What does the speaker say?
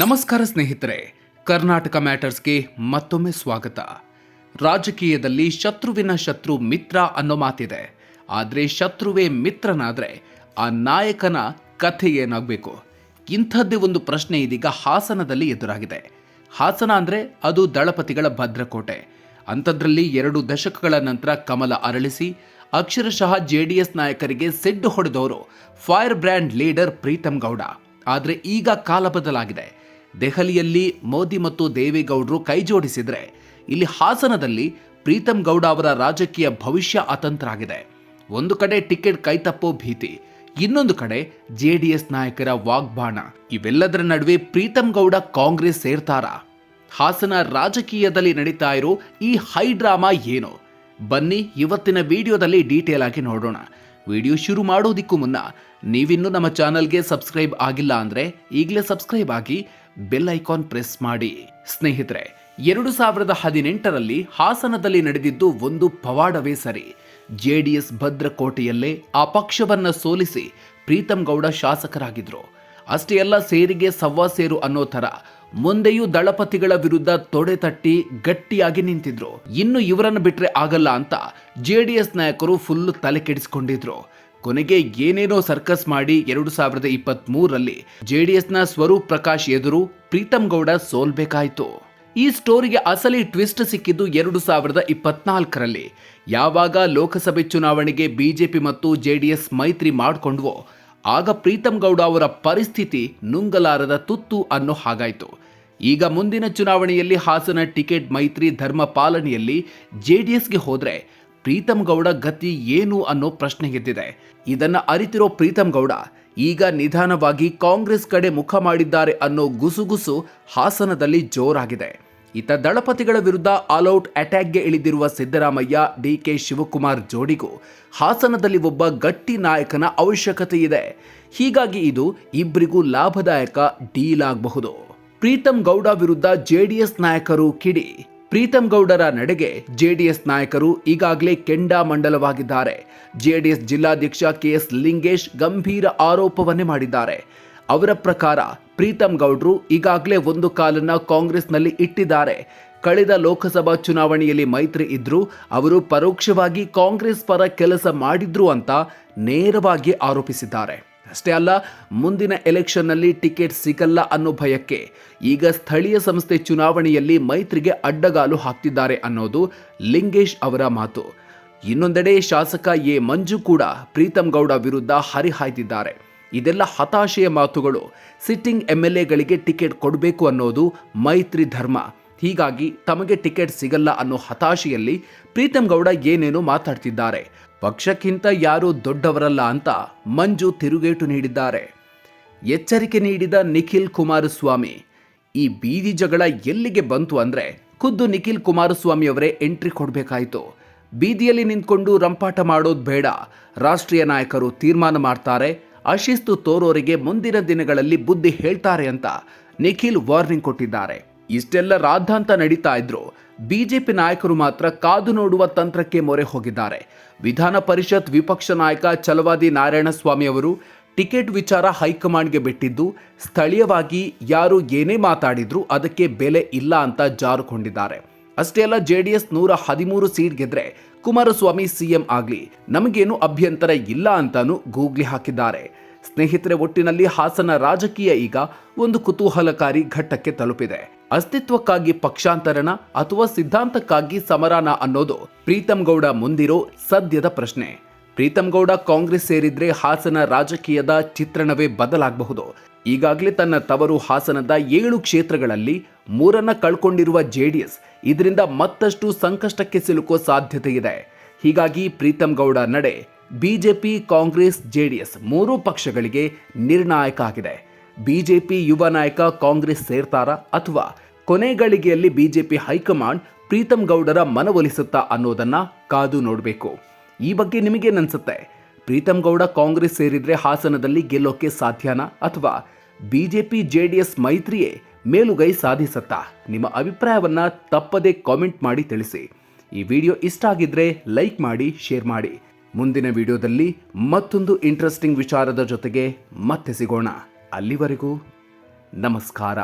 ನಮಸ್ಕಾರ ಸ್ನೇಹಿತರೆ, ಕರ್ನಾಟಕ ಮ್ಯಾಟರ್ಸ್ಗೆ ಮತ್ತೊಮ್ಮೆ ಸ್ವಾಗತ. ರಾಜಕೀಯದಲ್ಲಿ ಶತ್ರುವಿನ ಶತ್ರು ಮಿತ್ರ ಅನ್ನೋ ಮಾತಿದೆ. ಆದರೆ ಶತ್ರುವೇ ಮಿತ್ರನಾದರೆ ಆ ನಾಯಕನ ಕಥೆ ಏನಾಗಬೇಕು? ಇಂಥದ್ದೇ ಒಂದು ಪ್ರಶ್ನೆ ಇದೀಗ ಹಾಸನದಲ್ಲಿ ಎದುರಾಗಿದೆ. ಹಾಸನ ಅಂದರೆ ಅದು ದಳಪತಿಗಳ ಭದ್ರಕೋಟೆ. ಅಂಥದ್ರಲ್ಲಿ ಎರಡು ದಶಕಗಳ ನಂತರ ಕಮಲ ಅರಳಿಸಿ, ಅಕ್ಷರಶಃ ಜೆ ಡಿ ಎಸ್ ನಾಯಕರಿಗೆ ಸೆಡ್ಡು ಹೊಡೆದವರು firebrand leader Preetham Gowda. ಆದರೆ ಈಗ ಕಾಲ ಬದಲಾಗಿದೆ. ದೆಹಲಿಯಲ್ಲಿ ಮೋದಿ ಮತ್ತು ದೇವೇಗೌಡರು ಕೈಜೋಡಿಸಿದರೆ ಇಲ್ಲಿ ಹಾಸನದಲ್ಲಿ ಪ್ರೀತಮ್ ಗೌಡ ಅವರ ರಾಜಕೀಯ ಭವಿಷ್ಯ ಅತಂತ್ರ ಆಗಿದೆ ಒಂದು ಕಡೆ ಟಿಕೆಟ್ ಕೈತಪ್ಪೋ ಭೀತಿ, ಇನ್ನೊಂದು ಕಡೆ ಜೆಡಿಎಸ್ ನಾಯಕರ ವಾಗ್ಬಾಣ. ಇವೆಲ್ಲದರ ನಡುವೆ ಪ್ರೀತಮ್ ಗೌಡ ಕಾಂಗ್ರೆಸ್ ಸೇರ್ತಾರ. ಹಾಸನ ರಾಜಕೀಯದಲ್ಲಿ ನಡೀತಾ ಇರೋ ಈ ಹೈ ಡ್ರಾಮಾ ಏನು? ಬನ್ನಿ ಇವತ್ತಿನ ವಿಡಿಯೋದಲ್ಲಿ ಡೀಟೇಲ್ ಆಗಿ ನೋಡೋಣ. ವಿಡಿಯೋ ಶುರು ಮಾಡೋದಿಕ್ಕೂ ಮುನ್ನ, ನೀವಿನ್ನೂ ನಮ್ಮ ಚಾನಲ್ಗೆ ಸಬ್ಸ್ಕ್ರೈಬ್ ಆಗಿಲ್ಲ ಅಂದ್ರೆ ಈಗಲೇ ಸಬ್ಸ್ಕ್ರೈಬ್ ಆಗಿ ಬೆಲ್ ಐಕಾನ್ ಪ್ರೆಸ್ ಮಾಡಿ. ಸ್ನೇಹಿತರೆ, ಎರಡು ಸಾವಿರದ ಹದಿನೆಂಟರಲ್ಲಿ ಹಾಸನದಲ್ಲಿ ನಡೆದಿದ್ದು ಒಂದು ಪವಾಡವೇ ಸರಿ. ಜೆಡಿಎಸ್ ಭದ್ರಕೋಟೆಯಲ್ಲೇ ಆ ಪಕ್ಷವನ್ನ ಸೋಲಿಸಿ ಪ್ರೀತಂ ಗೌಡ ಶಾಸಕರಾಗಿದ್ರು. ಅಷ್ಟೇ ಅಲ್ಲ, ಸೇರಿಗೆ ಸವ್ವಾ ಸೇರು ಅನ್ನೋ ಥರ ಮುಂದೆಯೂ ದಳಪತಿಗಳ ವಿರುದ್ಧ ತೊಡೆ ತಟ್ಟಿ ಗಟ್ಟಿಯಾಗಿ ನಿಂತಿದ್ರು. ಇನ್ನು ಇವರನ್ನು ಬಿಟ್ರೆ ಆಗಲ್ಲ ಅಂತ ಜೆಡಿಎಸ್ ನಾಯಕರು ಫುಲ್ ತಲೆ ಕೆಡಿಸ್ಕೊಂಡಿದ್ರು. ಕೊನೆಗೆ ಏನೇನೋ ಸರ್ಕಸ್ ಮಾಡಿ ಎರಡು ಸಾವಿರದ ಇಪ್ಪತ್ತ್ ಮೂರರಲ್ಲಿ ಜೆಡಿಎಸ್ನ ಸ್ವರೂಪ್ ಪ್ರಕಾಶ್ ಎದುರು ಪ್ರೀತಮ್ ಗೌಡ ಸೋಲ್ಬೇಕಾಯ್ತು. ಈ ಸ್ಟೋರಿಗೆ ಅಸಲಿ ಟ್ವಿಸ್ಟ್ ಸಿಕ್ಕಿದ್ದು ಎರಡು ಸಾವಿರದ ಇಪ್ಪತ್ನಾಲ್ಕರಲ್ಲಿ. ಯಾವಾಗ ಲೋಕಸಭೆ ಚುನಾವಣೆಗೆ ಬಿಜೆಪಿ ಮತ್ತು ಜೆಡಿಎಸ್ ಮೈತ್ರಿ ಮಾಡಿಕೊಂಡ್ವೋ, ಆಗ ಪ್ರೀತಮ್ ಗೌಡ ಅವರ ಪರಿಸ್ಥಿತಿ ನುಂಗಲಾರದ ತುತ್ತು ಅನ್ನೋ ಹಾಗಾಯ್ತು. ಈಗ ಮುಂದಿನ ಚುನಾವಣೆಯಲ್ಲಿ ಹಾಸನ ಟಿಕೆಟ್ ಮೈತ್ರಿ ಧರ್ಮ ಪಾಲನೆಯಲ್ಲಿ ಜೆಡಿಎಸ್ಗೆ ಹೋದ್ರೆ ಪ್ರೀತಮ್ ಗೌಡ ಗತಿ ಏನು ಅನ್ನೋ ಪ್ರಶ್ನೆ ಎದ್ದಿದೆ. ಇದನ್ನ ಅರಿತಿರೋ ಪ್ರೀತಮ್ ಗೌಡ, ಈಗ ನಿಧಾನವಾಗಿ ಕಾಂಗ್ರೆಸ್ ಕಡೆ ಮುಖ ಮಾಡಿದ್ದಾರೆ ಅನ್ನೋ ಗುಸುಗುಸು ಹಾಸನದಲ್ಲಿ ಜೋರಾಗಿದೆ. ಇತ ದಳಪತಿಗಳ ವಿರುದ್ಧ ಆಲ್ಔಟ್ ಅಟ್ಯಾಕ್ಗೆ ಇಳಿದಿರುವ ಸಿದ್ದರಾಮಯ್ಯ, ಡಿಕೆ ಶಿವಕುಮಾರ್ ಜೋಡಿಗೂ ಹಾಸನದಲ್ಲಿ ಒಬ್ಬ ಗಟ್ಟಿ ನಾಯಕನ ಅವಶ್ಯಕತೆ ಇದೆ. ಹೀಗಾಗಿ ಇದು ಇಬ್ಬರಿಗೂ ಲಾಭದಾಯಕ ಡೀಲ್ ಆಗಬಹುದು. ಪ್ರೀತಮ್ ಗೌಡ ವಿರುದ್ಧ ಜೆಡಿಎಸ್ ನಾಯಕರು ಕಿಡಿ. ಪ್ರೀತಮ್ ಗೌಡರ ನಡೆಗೆ ಜೆಡಿಎಸ್ ನಾಯಕರು ಈಗಾಗಲೇ ಕೆಂಡಾಮಂಡಲವಾಗಿದ್ದಾರೆ ಜೆಡಿಎಸ್ ಜಿಲ್ಲಾಧ್ಯಕ್ಷ ಕೆಎಸ್ ಲಿಂಗೇಶ್ ಗಂಭೀರ ಆರೋಪವನ್ನೇ ಮಾಡಿದ್ದಾರೆ. ಅವರ ಪ್ರಕಾರ ಪ್ರೀತಂ ಗೌಡ್ರು ಈಗಾಗಲೇ ಒಂದು ಕಾಲನ್ನ ಕಾಂಗ್ರೆಸ್ನಲ್ಲಿ ಇಟ್ಟಿದ್ದಾರೆ. ಕಳೆದ ಲೋಕಸಭಾ ಚುನಾವಣೆಯಲ್ಲಿ ಮೈತ್ರಿ ಇದ್ರು ಅವರು ಪರೋಕ್ಷವಾಗಿ ಕಾಂಗ್ರೆಸ್ ಪರ ಕೆಲಸ ಮಾಡಿದ್ರು ಅಂತ ನೇರವಾಗಿ ಆರೋಪಿಸಿದ್ದಾರೆ. ಅಷ್ಟೇ ಅಲ್ಲ, ಮುಂದಿನ ಎಲೆಕ್ಷನ್ನಲ್ಲಿ ಟಿಕೆಟ್ ಸಿಗಲ್ಲ ಅನ್ನೋ ಭಯಕ್ಕೆ. ಈಗ ಸ್ಥಳೀಯ ಸಂಸ್ಥೆ ಚುನಾವಣೆಯಲ್ಲಿ ಮೈತ್ರಿಗೆ ಅಡ್ಡಗಾಲು ಹಾಕ್ತಿದ್ದಾರೆ ಅನ್ನೋದು ಲಿಂಗೇಶ್ ಅವರ ಮಾತು. ಇನ್ನೊಂದೆಡೆ ಶಾಸಕ ಎ. ಮಂಜು ಕೂಡ ಪ್ರೀತಮ್ ಗೌಡ ವಿರುದ್ಧ ಹರಿಹಾಯ್ದಿದ್ದಾರೆ ಇದೆಲ್ಲ ಹತಾಶೆಯ ಮಾತುಗಳು. ಸಿಟ್ಟಿಂಗ್ ಎಂ ಎಲ್ ಟಿಕೆಟ್ ಕೊಡಬೇಕು ಅನ್ನೋದು ಮೈತ್ರಿ ಧರ್ಮ. ಹೀಗಾಗಿ ತಮಗೆ ಟಿಕೆಟ್ ಸಿಗಲ್ಲ ಅನ್ನೋ ಹತಾಶೆಯಲ್ಲಿ ಪ್ರೀತಮ್ ಗೌಡ ಏನೇನೋ ಮಾತಾಡ್ತಿದ್ದಾರೆ. ಪಕ್ಷಕ್ಕಿಂತ ಯಾರೂ ದೊಡ್ಡವರಲ್ಲ ಅಂತ ಮಂಜು ತಿರುಗೇಟು ನೀಡಿದ್ದಾರೆ. ಎಚ್ಚರಿಕೆ ನೀಡಿದ ನಿಖಿಲ್ ಕುಮಾರಸ್ವಾಮಿ, ಈ ಬೀದಿ ಜಗಳ ಎಲ್ಲಿಗೆ ಬಂತು ಅಂದರೆ ಖುದ್ದು ನಿಖಿಲ್ ಕುಮಾರಸ್ವಾಮಿ ಅವರೇ ಎಂಟ್ರಿ ಕೊಡಬೇಕಾಯಿತು. ಬೀದಿಯಲ್ಲಿ ನಿಂತ್ಕೊಂಡು ರಂಪಾಟ ಮಾಡೋದು ಬೇಡ, ರಾಷ್ಟ್ರೀಯ ನಾಯಕರು ತೀರ್ಮಾನ ಮಾಡ್ತಾರೆ, ಅಶಿಸ್ತು ತೋರೋರಿಗೆ ಮುಂದಿನ ದಿನಗಳಲ್ಲಿ ಬುದ್ಧಿ ಹೇಳ್ತಾರೆ ಅಂತ ನಿಖಿಲ್ ವಾರ್ನಿಂಗ್ ಕೊಟ್ಟಿದ್ದಾರೆ. ಇಷ್ಟೆಲ್ಲ ರಾದ್ಧಾಂತ ನಡೀತಾ ಇದ್ರು ಬಿಜೆಪಿ ನಾಯಕರು ಮಾತ್ರ ಕಾದು ನೋಡುವ ತಂತ್ರಕ್ಕೆ ಮೊರೆ ಹೋಗಿದ್ದಾರೆ. ವಿಧಾನ ಪರಿಷತ್ ವಿಪಕ್ಷ ನಾಯಕ ಛಲವಾದಿ ನಾರಾಯಣಸ್ವಾಮಿ ಅವರು ಟಿಕೆಟ್ ವಿಚಾರ ಹೈಕಮಾಂಡ್ಗೆ ಬಿಟ್ಟಿದ್ದು, ಸ್ಥಳೀಯವಾಗಿ ಯಾರು ಏನೇ ಮಾತಾಡಿದ್ರು ಅದಕ್ಕೆ ಬೆಲೆ ಇಲ್ಲ ಅಂತ ಜಾರುಕೊಂಡಿದ್ದಾರೆ. ಅಷ್ಟೇ ಅಲ್ಲ ಜೆ ಡಿ ಎಸ್ ನೂರ ಹದಿಮೂರು ಸೀಟ್ ಗೆದ್ರೆ ಕುಮಾರಸ್ವಾಮಿ ಸಿಎಂ ಆಗ್ಲಿ, ನಮಗೇನು ಅಭ್ಯಂತರ ಇಲ್ಲ ಅಂತಾನು ಗೂಗ್ಲಿ ಹಾಕಿದ್ದಾರೆ. ಸ್ನೇಹಿತರೆ, ಒಟ್ಟಿನಲ್ಲಿ ಹಾಸನ ರಾಜಕೀಯ ಈಗ ಒಂದು ಕುತೂಹಲಕಾರಿ ಘಟ್ಟಕ್ಕೆ ತಲುಪಿದೆ. ಅಸ್ತಿತ್ವಕ್ಕಾಗಿ ಪಕ್ಷಾಂತರಣ ಅಥವಾ ಸಿದ್ಧಾಂತಕ್ಕಾಗಿ ಸಮರಾನ ಅನ್ನೋದು ಪ್ರೀತಂ ಗೌಡ ಮುಂದಿರೋ ಸದ್ಯದ ಪ್ರಶ್ನೆ. ಪ್ರೀತಂ ಗೌಡ ಕಾಂಗ್ರೆಸ್ ಸೇರಿದ್ರೆ ಹಾಸನ ರಾಜಕೀಯದ ಚಿತ್ರಣವೇ ಬದಲಾಗಬಹುದು. ಈಗಾಗಲೇ ತನ್ನ ತವರು ಹಾಸನದ ಏಳು ಕ್ಷೇತ್ರಗಳಲ್ಲಿ ಮೂರನ್ನ ಕಳ್ಕೊಂಡಿರುವ ಜೆಡಿಎಸ್ ಇದರಿಂದ ಮತ್ತಷ್ಟು ಸಂಕಷ್ಟಕ್ಕೆ ಸಿಲುಕೋ ಸಾಧ್ಯತೆ ಇದೆ ಹೀಗಾಗಿ ಪ್ರೀತಂ ಗೌಡ ನಡೆ ಬಿಜೆಪಿ, ಕಾಂಗ್ರೆಸ್, ಜೆಡಿಎಸ್ ಮೂರೂ ಪಕ್ಷಗಳಿಗೆ ನಿರ್ಣಾಯಕ ಆಗಿದೆ. ಬಿಜೆಪಿ ಯುವ ನಾಯಕ, ಕಾಂಗ್ರೆಸ್ ಸೇರ್ತಾರಾ ಅಥವಾ ಕೊನೆ ಗಳಿಗೆಯಲ್ಲಿ ಬಿಜೆಪಿ ಹೈಕಮಾಂಡ್ ಪ್ರೀತಮ್ ಗೌಡರ ಮನವೊಲಿಸುತ್ತಾ ಅನ್ನೋದನ್ನ ಕಾದು ನೋಡಬೇಕು. ಈ ಬಗ್ಗೆ ನಿಮಗೇನನ್ಸುತ್ತೆ ಪ್ರೀತಮ್ ಗೌಡ ಕಾಂಗ್ರೆಸ್ ಸೇರಿದ್ರೆ ಹಾಸನದಲ್ಲಿ ಗೆಲ್ಲೋಕೆ ಸಾಧ್ಯನಾ ಅಥವಾ ಬಿಜೆಪಿ, ಜೆಡಿಎಸ್ ಮೈತ್ರಿಯೇ ಮೇಲುಗೈ ಸಾಧಿಸತ್ತಾ? ನಿಮ್ಮ ಅಭಿಪ್ರಾಯವನ್ನ ತಪ್ಪದೇ ಕಾಮೆಂಟ್ ಮಾಡಿ ತಿಳಿಸಿ. ಈ ವಿಡಿಯೋ ಇಷ್ಟ ಆಗಿದ್ರೆ ಲೈಕ್ ಮಾಡಿ, ಶೇರ್ ಮಾಡಿ. ಮುಂದಿನ ವಿಡಿಯೋದಲ್ಲಿ ಮತ್ತೊಂದು ಇಂಟ್ರೆಸ್ಟಿಂಗ್ ವಿಚಾರದ ಜೊತೆಗೆ ಮತ್ತೆ ಸಿಗೋಣ. ಅಲ್ಲಿವರೆಗೂ ನಮಸ್ಕಾರ.